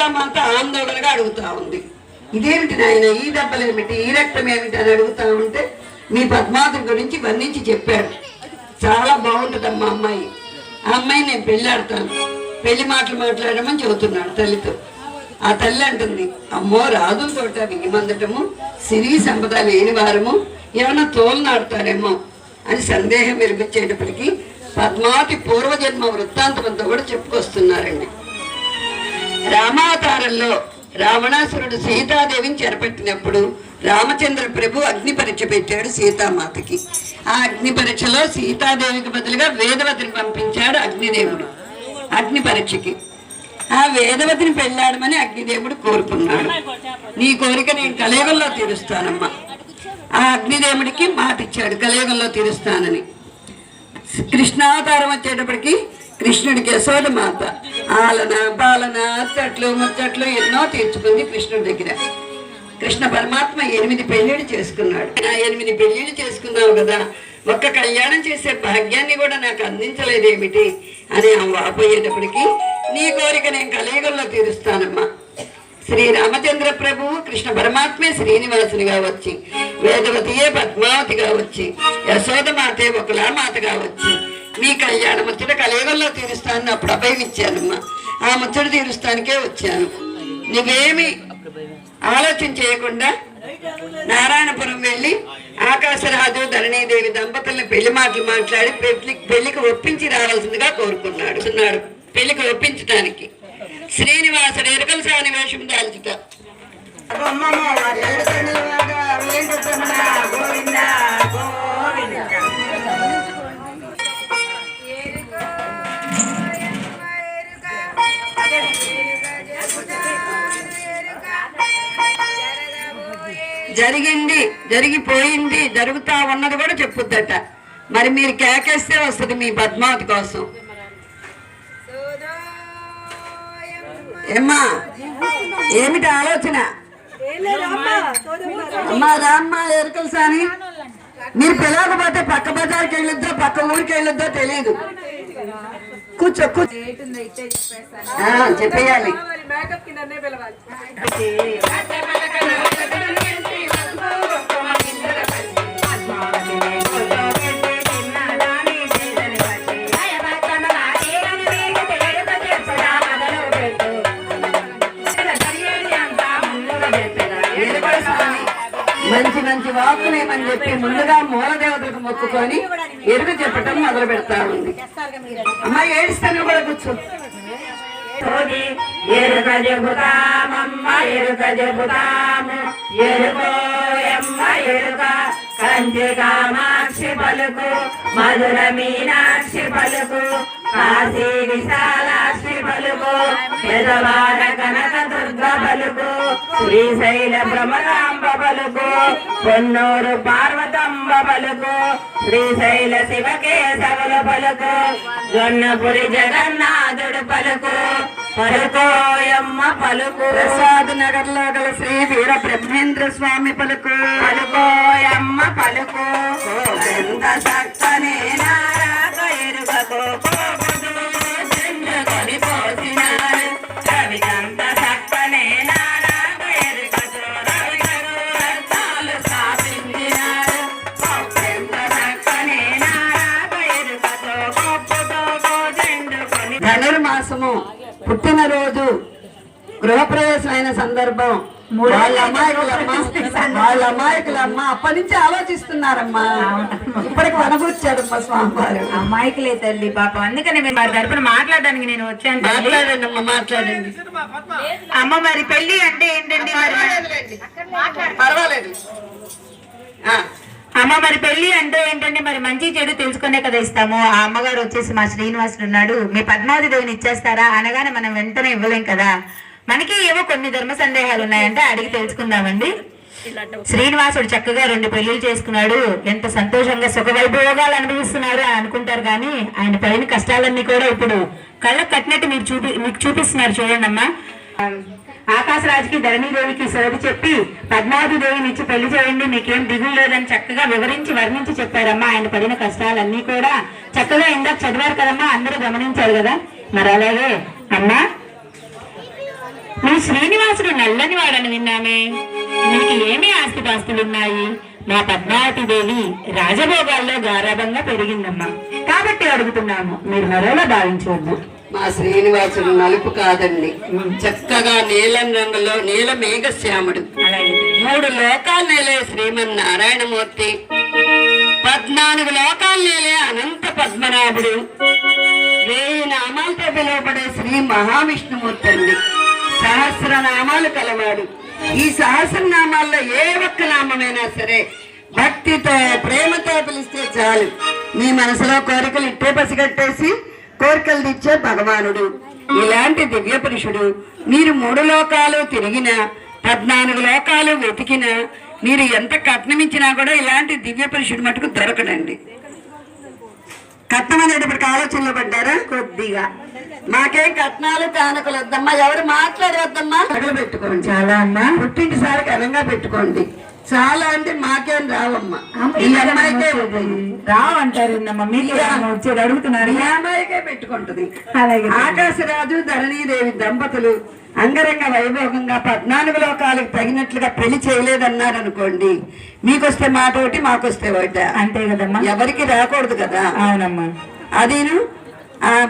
అంతా ఆందోళనగా అడుగుతా ఉంది. ఇదేమిటి నాయన ఈ దెబ్బలు ఏమిటి ఈ రక్తం ఏమిటి అని అడుగుతా ఉంటే మీ పద్మావతి గురించి వర్ణించి చెప్పాడు. చాలా బాగుంటుందమ్మా అమ్మాయి. ఆ అమ్మాయి నేను పెళ్ళాడతాను పెళ్ళి మాటలు మాట్లాడమని చెబుతున్నాడు తల్లితో. ఆ తల్లి అంటుంది అమ్మో రాజుల తోట వినిమందటము సిరి సంపద లేని వారము ఏమన్నా తోలునాడుతారేమో అని సందేహం వినిపించేటప్పటికీ పద్మావతి పూర్వజన్మ వృత్తాంతమంతా కూడా చెప్పుకొస్తున్నారండి. రామావతారంలో రావణాసురుడు సీతాదేవిని చెరపెట్టినప్పుడు రామచంద్ర ప్రభు అగ్ని పరీక్ష పెట్టాడు సీతామాతకి. ఆ అగ్ని పరీక్షలో సీతాదేవికి బదులుగా వేదవతిని పంపించాడు అగ్నిదేవుడు అగ్ని పరీక్షకి. ఆ వేదవతిని పెళ్ళాడమని అగ్నిదేవుడు కోరుకున్నాడు. నీ కోరిక నేను కలియుగంలో తీరుస్తానమ్మా. ఆ అగ్నిదేవుడికి మాట ఇచ్చాడు కలియుగంలో తీరుస్తానని. కృష్ణావతారం వచ్చేటప్పటికి కృష్ణుడికి యశోద మాత. ఆలన పాలన అచ్చట్లు ముచ్చట్లు ఎన్నో తీర్చుకుంది కృష్ణుడి దగ్గర. కృష్ణ పరమాత్మ ఎనిమిది పెళ్ళిళ్ళు చేసుకున్నాడు. ఎనిమిది పెళ్ళిళ్ళు చేసుకున్నావు కదా ఒక్క కళ్యాణం చేసే భాగ్యాన్ని కూడా నాకు అందించలేదేమిటి? అని ఆమె వాపోయేటప్పటికి నీ కోరిక నేను కలియుగంలో తీరుస్తానమ్మా. శ్రీ రామచంద్ర ప్రభువు కృష్ణ పరమాత్మే శ్రీనివాసునిగా వచ్చి వేదవతియే పద్మావతిగా వచ్చి యశోద మాతే ఒకలా మాతగా వచ్చి మీ కళ్యాణ ముచ్చట కలియుగంలో తీరుస్తానని అప్పుడు అభయం ఇచ్చానమ్మా. ఆ ముచ్చట తీరుస్తానికే వచ్చాను. నువ్వేమి ఆలోచన చేయకుండా నారాయణపురం వెళ్ళి ఆకాశరాజు ధరణీదేవి దంపతుల్ని పెళ్ళి మాటలు మాట్లాడి పెళ్ళి పెళ్ళికి ఒప్పించి రావాల్సిందిగా కోరుకున్నాడు. అన్నాడు పెళ్ళికి ఒప్పించటానికి. శ్రీనివాసుడు ఎరుకల సాని వేషం దాల్చుతారు జరిగింది జరిగిపోయింది జరుగుతా ఉన్నది కూడా చెప్పుద్దట. మరి మీరు కేకేస్తే వస్తుంది మీ పద్మావతి కోసం. ఏమ్మా ఏమిటి ఆలోచన? అమ్మా రామ్మా ఎరుకలు సాని. మీరు పిలవకపోతే పక్క బజార్కి వెళ్ళొద్దో పక్క ఊరికి వెళ్ళొద్దో తెలియదు కూర్చో కూర్చో. ఆ, చెప్పేయాలి. ఎరుకల మంచి మంచి వాక్కులేమని చెప్పి ముందుగా మూలదేవతలకు మొక్కుకొని ఎరుగు చెప్పటం మొదలు పెడతా ఉంది అమ్మాయి ఏడుస్తాను కూడా కూర్చో. ఎరుక చెబుతామమ్మ ఎరుక చెబుతాము ఎరుకోయమ్మ ఎరుక కంచి కామా కామాక్షి పలుకు మధుర మీనాక్షి పలుకు కాశీ విశాలాక్షి పలుకు పెదవాడ కనక దుర్గ పలుకు శ్రీశైల భ్రమరాంబ పలుకు పొన్నూరు పార్వతంబ పలుకు శ్రీశైల శివకేశవుల పలుకు జొన్నపురి జగన్నాథుడు పలుకు పలుకోయమ్మ పలుకు ప్రసాద్ నగర్లో గల శ్రీ వీర బ్రహ్మేంద్ర స్వామి పలుకు. పలుకోయమ్మ పలుకు. ఎంత చక్కనే నారాక ఎరుగకు పోగుదు చెండుకొని పోసినారు. రవికంత చక్కనే నారాక పుట్టినరోజు గృహప్రవేశం అయిన సందర్భం వాళ్ళ అమాయకులమ్మ వాళ్ళ అమాయకులమ్మ అప్పటి నుంచి ఆలోచిస్తున్నారమ్మా. ఇప్పటికి వనగూర్చాడమ్మా స్వామివారు. అమ్మాయికిలే తల్లి పాపం. అందుకని మేము వారి తరపున మాట్లాడడానికి నేను వచ్చాను. మాట్లాడండి అమ్మా మాట్లాడండి. అమ్మ మరి పెళ్ళి అంటే ఏంటండి మరి? పర్వాలేదు. అమ్మ మరి పెళ్ళి అంటే ఏంటంటే మరి? మంచి చెడు తెలుసుకునే కదా ఇస్తాము. ఆ అమ్మగారు వచ్చేసి మా శ్రీనివాసుడు ఉన్నాడు. మీ పద్మావతి దేవిని ఇచ్చేస్తారా? అనగానే మనం వెంటనే ఇవ్వలేం కదా. మనకి ఏవో కొన్ని ధర్మ సందేహాలు ఉన్నాయంటే అడిగి తెలుసుకుందామండి. శ్రీనివాసుడు చక్కగా రెండు పెళ్ళిలు చేసుకున్నాడు. ఎంత సంతోషంగా సుఖవైభోగాలు అనుభవిస్తున్నారు అనుకుంటారు కానీ ఆయన పైన కష్టాలన్నీ కూడా ఇప్పుడు కళ్ళకు కట్టినట్టు మీరు చూపి మీకు చూపిస్తున్నారు చూడండి అమ్మా ఆకాశరాజుకి ధరణీదేవికి సోది చెప్పి పద్మావతి దేవిని ఇచ్చి పెళ్ళి చేయండి మీకేం దిగులు లేదని చక్కగా వివరించి వర్ణించి చెప్పారమ్మా. ఆయన పడిన కష్టాలన్నీ కూడా చక్కగా ఇందాక చదివారు కదమ్మా అందరూ గమనించారు కదా. మరి అలాగే అమ్మా మీ శ్రీనివాసుడు నల్లని వాడని విన్నామే. నీకు ఏమి ఆస్తిపాస్తులున్నాయి? మా పద్మావతి దేవి రాజభోగాల్లో గారాభంగా పెరిగిందమ్మా. కాబట్టి అడుగుతున్నాము మీరు మరోలా భావించవద్దు. మా శ్రీనివాసుడు నలుపు కాదండి. చక్కగా నీలం రంగులో నీల మేఘశ్యాముడు. అలాగే. మూడు లోకాలు నేలే శ్రీమన్నారాయణమూర్తి. పద్నాలుగు లోకాలు నేలే అనంత పద్మనాభుడు. వేయి నామాలతో పిలువబడే శ్రీ మహావిష్ణుమూర్తి అండి. సహస్ర నామాలు కలవాడు. ఈ సహస్రనామాల్లో ఏ ఒక్క నామమైనా సరే భక్తితో ప్రేమతో పిలిస్తే చాలు. మీ మనసులో కోరికలు ఇట్టే పసిగట్టేసి కోరికలు తెచ్చే భగవానుడు. ఇలాంటి దివ్య పురుషుడు మీరు మూడు లోకాలు తిరిగిన పద్నాలుగు లోకాలు వెతికిన మీరు ఎంత కట్నమిచ్చినా కూడా ఇలాంటి దివ్య పురుషుడు మటుకు దొరకడండి. కట్నం అనేటప్పటికి ఆలోచనలో పడ్డారా? కొద్దిగా. మాకేం కట్నాలు కానుకలు వద్దమ్మా. ఎవరు మాట్లాడవద్దమ్మా. నగలు పెట్టుకోండి. చాలా అమ్మా. పుట్టింటి సారి ఘనంగా పెట్టుకోండి. చాలా అంటే మాకేం రావమ్మా. ఈ అమ్మాయికే ఉంటుంది. రావు అంటారు మీకు వచ్చేది? అడుగుతున్నారు? ఈ అమ్మాయికే పెట్టుకుంటది. అలాగే ఆకాశరాజు ధరణీదేవి దంపతులు అంగరంగ వైభోగంగా పద్నాలుగు లోకాలకు తగినట్లుగా పెళ్ళి చేయలేదన్నారు అనుకోండి మీకొస్తే మాట ఒకటి మాకొస్తే ఒకట. అంతే కదమ్మా. ఎవరికి రాకూడదు కదా. అవునమ్మా. అదిను? ఆ